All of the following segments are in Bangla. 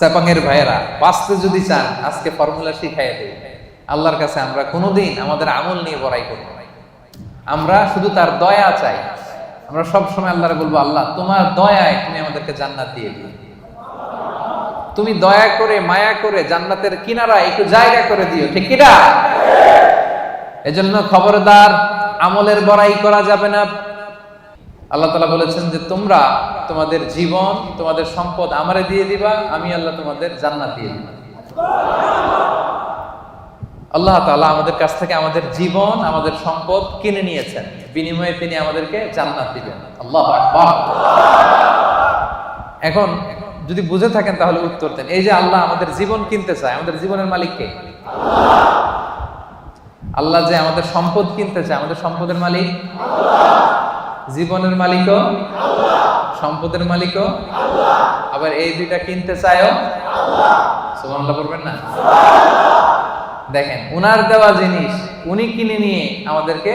ভাইয়েরা, বাঁচতে যদি চান, আজকে ফর্মুলা শিখাই আল্লাহর কাছে আমরা কোনোদিন আমাদের আমল নিয়ে বড়াই করব। আমরা শুধু তার দয়া চাই। আমরা সব সময় বলব, আল্লাহ, তোমার দয়ায় তুমি আমাদেরকে জান্নাত দিয়ে দিও। তুমি দয়া করে, মায়া করে জান্নাতের কিনারা একটু জায়গা করে দিও, ঠিক কিনা? এজন্য খবরদার, আমলের বড়াই করা যাবে না। আল্লাহ তালা বলেছেন যে তোমরা তোমাদের জীবন, তোমাদের সম্পদ আমারে দিয়ে দিবা, আমি আল্লাহ তোমাদের জান্নাত দিয়ে দিব আল্লাহ তাআলা আমাদের কাছ থেকে আমাদের জীবন, আমাদের সম্পদ কিনে নিয়েছেন। বিনিময়ে তিনি আমাদেরকে জান্নাত দিবেন। আল্লাহ এখন যদি বুঝে থাকেন তাহলে উত্তর দেন। এই যে আল্লাহ আমাদের জীবন কিনতে চায়, আমাদের জীবনের মালিক কে? আল্লাহ যে আমাদের সম্পদ কিনতে চায়, আমাদের সম্পদের মালিক? জীবনের মালিকও? সম্পদের মালিকও? আবার এই দুইটা কিনতে চায়ও? সুবহানাল্লাহ না? দেখেন, উনার দেওয়া জিনিস উনি কিনে নিয়ে আমাদেরকে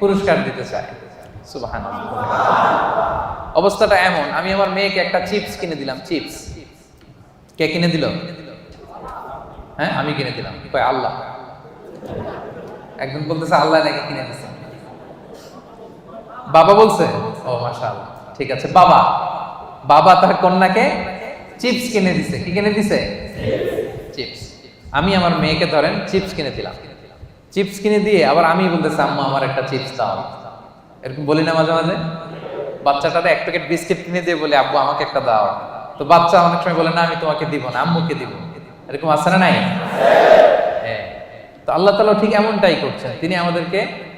পুরস্কার দিতে চায়। সুবহানাল্লাহ। অবস্থাটা এমন, আমি আমার মেয়েকে একটা চিপস কিনে দিলাম, চিপস। কে কিনে দিল? হ্যাঁ আমি কিনে দিলাম। আল্লাহ। একজন বলতেছে, আল্লাহ নাকি কিনে দিছে? বাবা বলছে? ও, মাশাআল্লাহ। ঠিক আছে, বাবা। বাবা তার কন্যাকে চিপস কিনে দিছে। কি কিনে দিছে? চিপস। আমি আমার মেয়েকে ধরেন চিপস কিনে দিলাম। চিপস কিনে দিয়ে আবার আমি বলতেছি, আম্মা, আমার একটা চিপস দাও। এরকম বলি না মাঝে মাঝে? বাচ্চাটাতে এক প্যাকেট বিস্কিট কিনে দিয়ে বলে, আব্বু, আমাকে একটা দাও। তো বাচ্চা অনেক সময় বলে, না, আমি তোমাকে দিব না, আম্মুকে দিব। এরকম আছে না নাই? হ্যাঁ। তো আল্লাহ তালা ঠিক এমনটাই করছেন। তিনি আমাদেরকে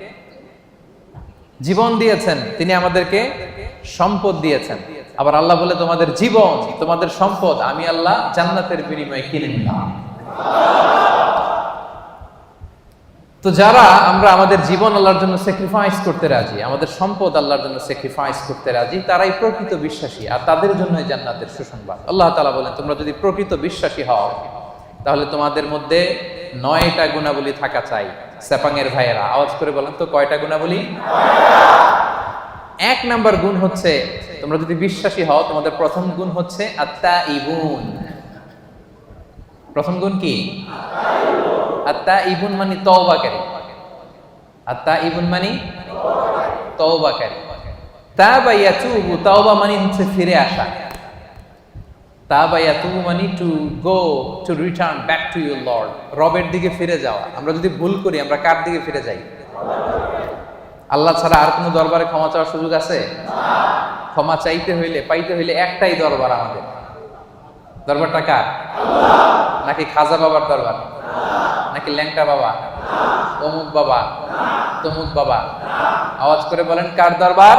জীবন দিয়েছেন, তিনি আমাদেরকে সম্পদ দিয়েছেন। আবার আল্লাহ বলে, তোমাদের জীবন, তোমাদের সম্পদ, আমি আল্লাহ জান্নাতের বিনিময়ে কিনে নিলাম। তো যারা আমরা আমাদের জীবন আল্লাহর জন্য স্যাক্রিফাইস করতে রাজি, আমাদের সম্পদ আল্লাহর জন্য স্যাক্রিফাইস করতে রাজি, তারাই প্রকৃত বিশ্বাসী আর তাদের জন্যই জান্নাতের সুসংবাদ। আল্লাহ তাআলা বলেন, তোমরা যদি প্রকৃত বিশ্বাসী হও, তাহলে তোমাদের মধ্যে নয়টা গুণাবলী থাকা চাই। স্যাপাংয়ের ভাইয়েরা, আওয়াজ করে বলেন তো কয়টা গুণাবলী? এক নাম্বার গুণ হচ্ছে, তোমরা যদি বিশ্বাসী হও, তোমাদের প্রথম গুণ হচ্ছে আত্মা ইবুন প্রথম গুণ কি? আত্মা ইবুন মানে তওবাকারী। আত্মা ইবুন মানে তওবাকারী। তাবা ইয়াতুবু, তাওবা মানে হচ্ছে ফিরে আসা। তাবা ইয়াতুবু মানে to go to return back to your lord রবের দিকে ফিরে যাওয়া। আমরা যদি ভুল করি, আমরা কার দিকে ফিরে যাই? আল্লাহ ছাড়া আর কোনো দরবারে ক্ষমা চাওয়ার সুযোগ আছে? ক্ষমা চাইতে হইলে, পাইতে হইলে একটাই দরবার আমাদের। দরবারটা কার? নাকি খাজা বাবার দরবার? নাকি ল্যাংটা বাবা? অমুক বাবা? তমুক বাবা? আওয়াজ করে বলেন, কার দরবার?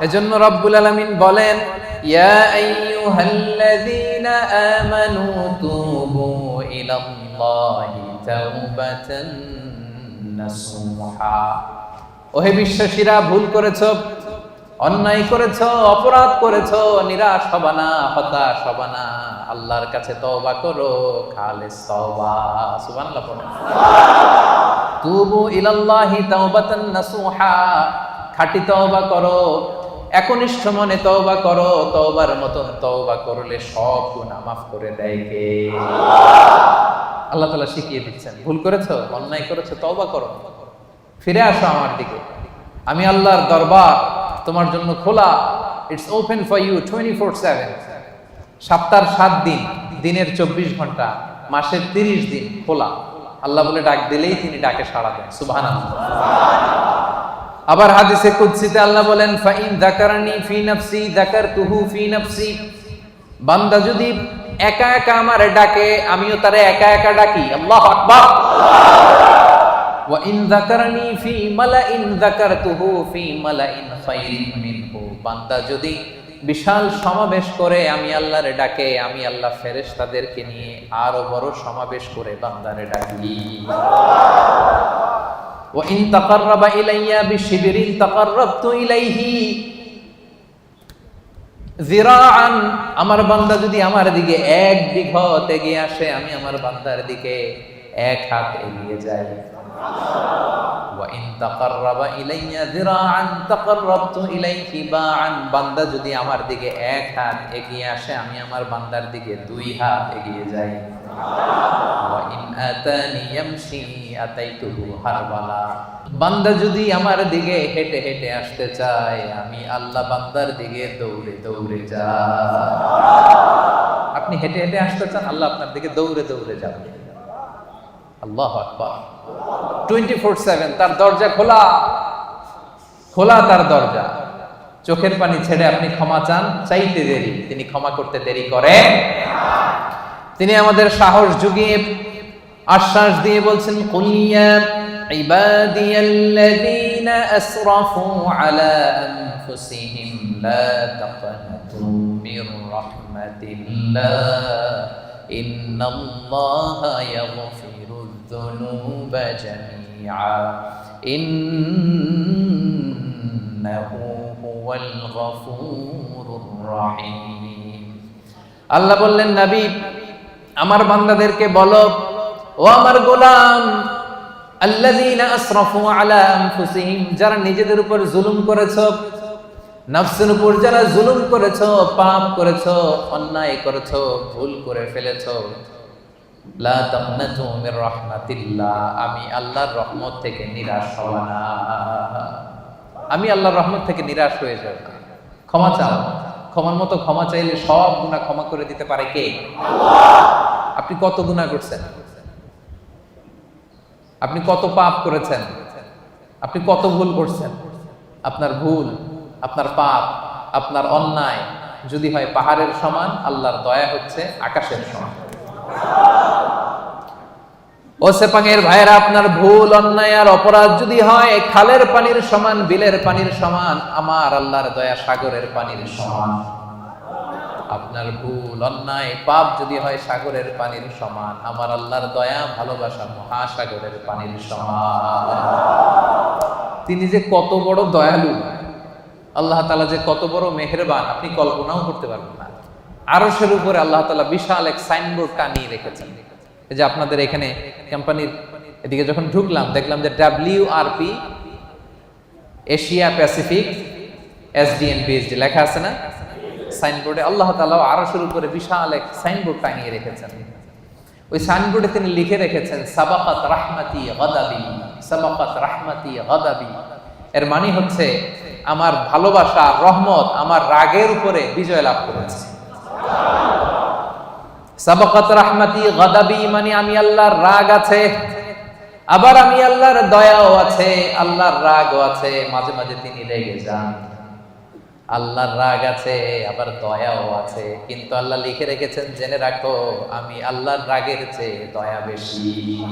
এজন্য রব্বুল আলামিন বলেন, ইয়া আইয়ুহাল্লাযীনা আমানু তুবু ইলাল্লাহি তাওবাতান নাসুহা ওহে বিশ্বাসীরা ভুল করেছ অন্যায় করেছ অপরাধ করেছ নিরাশ হবা না হতাশ হবা না। আল্লাহর কাছে তওবা করো খালেস তওবা। সুবহানাল্লাহ পড়ো। তুবু ইলাল্লাহি তাওবাতান নাসুহা খাঁটি তওবা করো। একনিষ্ঠ মনে তওবা করো, তওবার মতন তওবা করলে সব গুনাহ মাফ করে দেয় কে? আল্লাহ তাআলা শিখিয়ে দিচ্ছেন। ভুল করেছ? অন্যায় করেছ? তওবা করো। ফিরে আসো আমার দিকে। আমি আল্লাহর দরবার তোমার জন্য খোলা। It's open for you twenty four seven সপ্তাহ সাত দিন, দিনের চব্বিশ ঘণ্টা, মাসের তিরিশ দিন খোলা। আল্লাহ বলে, ডাক দিলেই তিনি ডাকে সাড়া দেন। সুবাহ আবার হাদিসে কুদসিতে আল্লাহ বলেন, ফাইন যাকারানি ফি নাফসি, যাকারতুহু ফি নাফসি। বান্দা যদি একা একা আমারে ডাকে, আমিও তারে একা একা ডাকি। আল্লাহু আকবার। ওয়া ইন যাকারানি ফি মালাইন, যাকারতুহু ফি মালাইন খায়রিন মিনহু। বান্দা যদি বিশাল সমাবেশ করে, আমি আল্লাহরে ডাকে, আমি আল্লাহ ফেরেশতাদেরকে নিয়ে আরও বড় সমাবেশ করে বান্দারে ডাকি। আমার বান্দা যদি আমার দিকে এক দিঘত এগিয়ে আসে, আমি আমার বান্দার দিকে এক হাত এগিয়ে যাই। বান্দা যদি আমার দিকে এক হাত এগিয়ে আসে, আমি আমার বান্দার দিকে দুই হাত এগিয়ে যাই। বান্দা যদি আমার দিকে হেঁটে হেঁটে আসতে চায়, আমি আল্লাহ বান্দার দিকে দৌড়ে দৌড়ে যা আপনি হেঁটে হেঁটে আসতে চান, আল্লাহ আপনার দিকে দৌড়ে দৌড়ে যাবেন আল্লাহ আকবার। টোয়েন্টি ফোর সেভেন তার দরজা খোলা। খোলা তার দরজা। চোখের পানি ছেড়ে আপনি ক্ষমা চান, চাইতে দেরি। তিনি ক্ষমা করতে দেরি করে তিনি আমাদের সাহস যুগে আশ্বাস দিয়ে বলছেন কুলিয়া ইন্নাল্লাহা ইয়াগফিরুয যুনুবা জামিয়া جميعا إنه هو الغفور الرحيم আল্লাহ বললেন নবী আমার বান্দাদেরকে বলো ও আমার গোলাম আল্লাযীনা আসরাফু আলা আনফুসিহিম যারা নিজেদের উপর জুলুম করেছো নফসের উপর যারা জুলুম করেছো পাপ করেছো অন্যায় করেছো ভুল করে ফেলেছো লা তাকনাতু মির রাহমাতিল্লাহ, আমি আল্লাহর রহমত থেকে নিরাশ হব না। আমি আল্লাহর রহমত থেকে নিরাশ হয়ে যাব। ক্ষমা চাও। ক্ষমার মতো ক্ষমা চাইলে সব গুনাহ ক্ষমা করে দিতে পারে কে? আপনি কত গুনাহ করছেন? আপনি কত পাপ করেছেন? আপনি কত ভুল করছেন? আপনার ভুল, আপনার পাপ, আপনার অন্যায় যদি হয় পাহাড়ের সমান, আল্লাহর দয়া হচ্ছে আকাশের সমান। ভাইয়েরা, আপনার ভুল, অন্যায় আর অপরাধ যদি হয়, খালের পানির সমান, বিলের পানির সমান, আমার আল্লাহর দয়া সাগরের পানির সমান। আপনার ভুল, অন্যায়, পাপ যদি হয়, সাগরের পানির সমান, আমার আল্লাহর দয়া, ভালোবাসা মহাসাগরের পানির সমান। তিনি যে কত বড় দয়ালু, আল্লাহ তালা যে কত বড় মেহেরবান, আপনি কল্পনাও করতে পারবেন না। আরশের উপরে আল্লাহ তালা বিশাল এক সাইনবোর্ড টানিয়ে রেখেছেন। এই যে আপনাদের এখানে কোম্পানির এদিকে যখন ঢুকলাম, দেখলাম যে W R P Asia Pacific SDN PhD লেখা আছে না? সাইনবোর্ডে আল্লাহ তালা আরশের উপরে বিশাল এক সাইনবোর্ড টাঙিয়ে রেখেছেন। ওই সাইনবোর্ডে তিনি লিখে রেখেছেন, সাবাকাত রাহমাতি গাদাবি, সাবাকাত রাহমাতি গাদাবি। এর মানে হচ্ছে, আমার ভালোবাসা, রহমত আমার রাগের উপরে বিজয় লাভ করেছে। সাবাকাত রাহমাতি গাদাবি মানে আমি আল্লাহর রাগ আছে। আবার আমি আল্লাহর দয়াও আছে, আল্লাহর আছে। মাঝে মাঝে তিনি রেগে যান। আল্লাহর রাগ আছে, আবার দয়াও আছে। কিন্তু আল্লাহ লিখে রেখেছেন, জেনে রাখো, আমি আল্লাহর রাগের চেয়ে দয়া বেশি।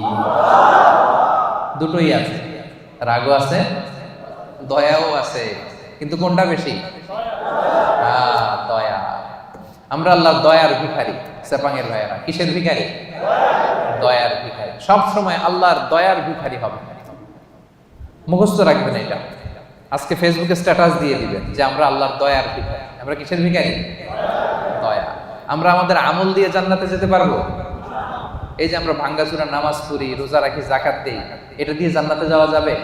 দুটোই আছে। রাগও আছে, দয়াও আছে। কিন্তু কোনটা বেশি? আমরা আল্লাহর দয়ার ভিখারি, সেপাঙের ভাইয়েরা। কিসের ভিখারি? দয়ার ভিখারি। সব সময় আল্লাহর দয়ার ভিখারি হবে। মুখস্থ রাখবেন এটা। আজকে ফেসবুকে স্ট্যাটাস দিয়ে দিবেন যে আমরা আল্লাহর দয়ার ভিখারি। আমরা কিসের ভিখারি? দয়া। আমরা আমাদের আমল দিয়ে জান্নাতে যেতে পারব? এই যে আমরা ভাঙ্গাচুরা নামাজ পড়ি, রোজা রাখি জাকাত দেই, এটা দিয়ে জান্নাতে যাওয়া যাবে?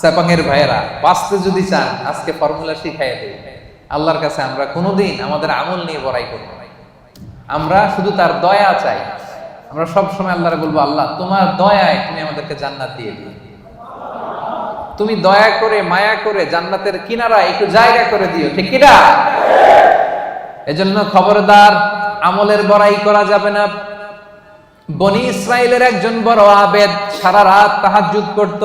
সেপাঙের ভাইয়েরা, বাঁচতে যদি চান, আজকে ফর্মুলা শিখাই দেই। আল্লাহর কাছে আমরা কোনোদিন আমাদের আমল নিয়ে বড়াই করব। আমরা শুধু তার দয়া চাই। আমরা সব সময় আল্লাহরে বলব, আল্লাহ, তোমার দয়ায় তুমি আমাদেরকে জান্নাত দিয়ে দিও। তুমি দয়া করে, মায়া করে জান্নাতের কিনারা একটু জায়গা করে দিও, ঠিক কিনা? এজন্য খবরদার, আমলের বড়াই করা যাবে না। বনি ইসরায়েলের একজন বড় আবেদ সারা রাত তাহাজ্জুদ করত।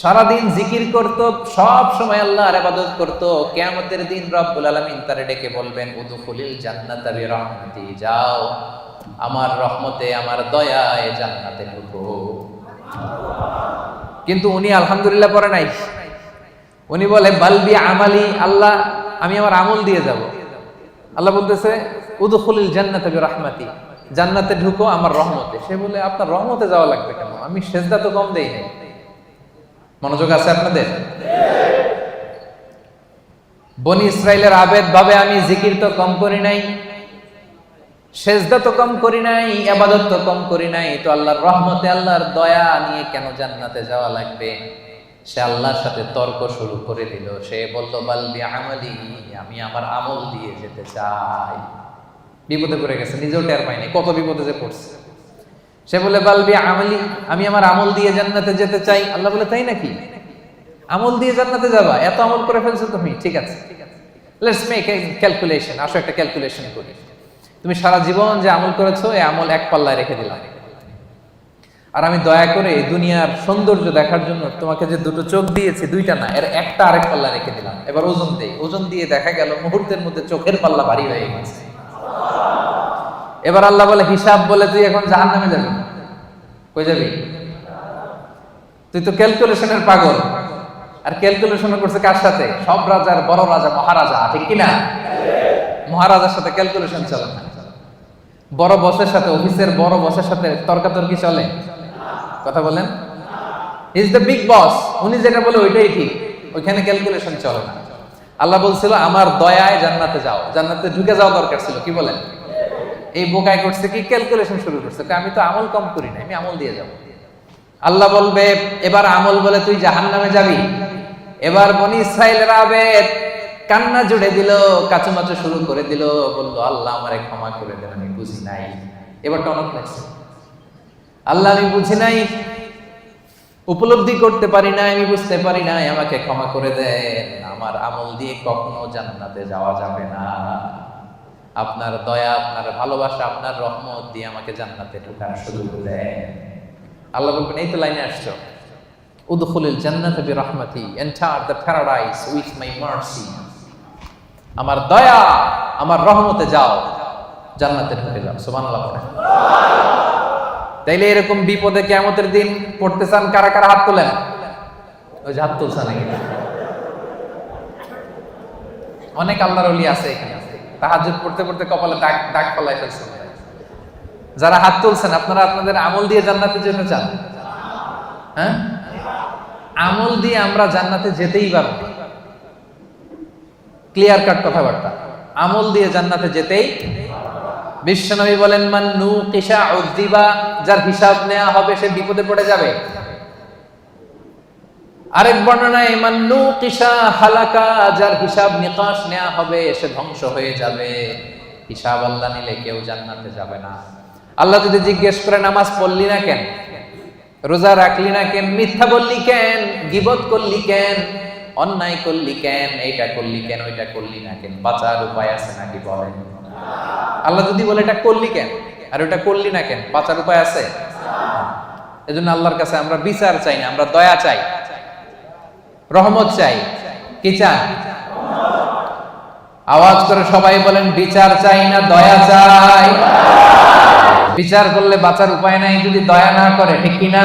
সারাদিন জিকির করত, সব সময় আল্লাহর ইবাদত করত। কিয়ামতের দিন রব্বুল আলামিন তারে ডেকে বলবেন, উদখুলিল জান্নাতা বিরহমাতি, যাও আমার রহমতে, আমার দয়ায় জান্নাতে ঢুকো। কিন্তু উনি আলহামদুলিল্লাহ পরে নাই। উনি বলে বালবি আমালি, আল্লাহ, আমি আমার আমল দিয়ে যাব। আল্লাহ বলতেছে, উদখুলিল জান্নাতে বিরহমাতি, জান্নাতে ঢুকো আমার রহমতে। সে বলে, আপনার রহমতে যাওয়া লাগবে কেন? আমি সেজদা তো কম দেই নাই। মনোযোগ আছে আপনাদের? বনি ইসরায়েলের আবেদ ভাবে আমি জিকির তো কম করি নাই, সেজদা তো কম করি নাই আবাদত তো কম করি নাই, তো আল্লাহর রহমতে, আল্লাহর দয়া নিয়ে কেন জান্নাতে যাওয়া লাগবে? সে আল্লাহর সাথে তর্ক শুরু করে দিল। সে বলল বালবি আমালি আমি আমার আমল দিয়ে যেতে চাই। বিপদে পড়ে গেছে, নিজেও টের পাইনি। কত বিপদে যে পড়ছে। সে বলে বালবি আমলি, আমি আমার আমল দিয়ে জান্নাতে যেতে চাই। আল্লাহ বলে, তাই নাকি? আমল দিয়ে জান্নাতে যাবা? এত আমল করে ফেলছো তুমি? ঠিক আছে। লেটস মেক ক্যালকুলেশন আসো একটা ক্যালকুলেশন করি। তুমি সারা জীবন যে আমল করেছ, এই আমল এক পাল্লায় রেখে দিলাম। আর আমি দয়া করে দুনিয়ার সৌন্দর্য দেখার জন্য তোমাকে যে দুটো চোখ দিয়েছি, দুইটা না, এর একটা আরেক পাল্লা রেখে দিলাম। এবার ওজন দেই। ওজন দিয়ে দেখা গেল মুহূর্তের মধ্যে চোখের পাল্লা ভারী হয়ে গেছে। এবার আল্লাহ বলে, হিসাব বলে তুই এখন জাহান নামে যাবি। কই যাবি? তুই তো ক্যালকুলেশনের পাগল। আর ক্যালকুলেশন করছে কার সাথে? সব রাজার বড় রাজা, মহারাজা, ঠিক কিনা মহারাজার সাথে ক্যালকুলেশন চলে না। বড় বসের সাথে, অফিসের বড় বসের সাথে তর্কাতর্কি চলে। কথা বলেন? ইজ দ্য বিগ বস উনি যেটা বলে ওইটাই ঠিক। ওইখানে ক্যালকুলেশন চলে না। আল্লাহ বলছিল, আমার দয়ায় জান্নাতে যাও। জান্নাতে ঢুকে যাওয়া দরকার ছিল। কি বলেন? এই বোকায় করছে কি ক্যালকুলেশন শুরু করছে? আমি তো আমল কম করি না আমি আমল দিয়ে যাব। আল্লাহ বলবে, এবার আমল বলে তুই জাহান নামে যাবি। এবার বনি ইসরায়েলের কান্না জুড়ে দিল কাচুমাচু শুরু করে দিল, বলল, আল্লাহ আমারে ক্ষমা করে দেন, আমি বুঝি নাই। এবার টনক লাগছে। আল্লাহ, আমি বুঝি নাই, উপলব্ধি করতে পারি না আমি বুঝতে পারি না আমাকে ক্ষমা করে দেন। আমার আমল দিয়ে কখনো জান্নাতে যাওয়া যাবে না। আপনার দয়া, আপনার ভালোবাসা, আপনার রহমত দিয়ে আমাকে জান্নাতে ঢোকার সুযোগ দেন আল্লাহ বলবেন, এই তো লাইনে আসছো। উদখুলিল জান্নাত বিরহমাতি enter the paradise with my mercy আমার দয়া, আমার রহমতে যাও, জান্নাতে ঢুকে যাও। সুবহানাল্লাহ পড়েন তাইলে এরকম বিপদে কিয়ামতের দিন পড়তে চান কারা কারা হাত তোলেন? ওই যে হাত তুলছে নাকি? অনেক আল্লাহর আছে এখানে। তাহাজ্জুদ পড়তে পড়তে কপালে দাগ দাগ ফলাই ফেলছে যারা হাত তুলছেন, আপনারা আপনাদের আমল দিয়ে জান্নাতে যেতে চান হ্যাঁ? আমল দিয়ে আমরা জান্নাতে যেতেই পারব। ক্লিয়ার কাট কথাবার্তা। আমল দিয়ে জান্নাতে যেতেই বিশ্বনবী বলেন, মান নু কিসা উদ্দিবা যার হিসাব নেওয়া হবে সে বিপদে পড়ে যাবে। আরেক বর্ণনায়, মান নু কিসা হালাকা যার হিসাব নিকাশ নেওয়া হবে, সে ধ্বংস হয়ে যাবে। হিসাব আল্লাহ নিলে কেউ জান্নাতে যাবে না। আল্লাহ যদি জিজ্ঞেস করে, নামাজ পড়লি না কেন? রোজা রাখলি না কেন? মিথ্যা বললি কেন? গিবত করলি কেন? অন্যায় করলি কেন? এইটা করলি কেন? ওইটা করলি না কেন? বাঁচার উপায় আছে নাকি বলেন? আল্লাহ যদি বলে, এটা করলি কেন? আর ওটা করলি না কেন? বাঁচার উপায় আছে? এজন্য আল্লাহর কাছে আমরা বিচার চাই না, আমরা দয়া চাই। রহমত চাই। কি চান? আওয়াজ করে সবাই বলেন, বিচার চাই না, দয়া চাই। বিচার করলে বাঁচার উপায় নাই, যদি দয়া না করে, ঠিক কিনা?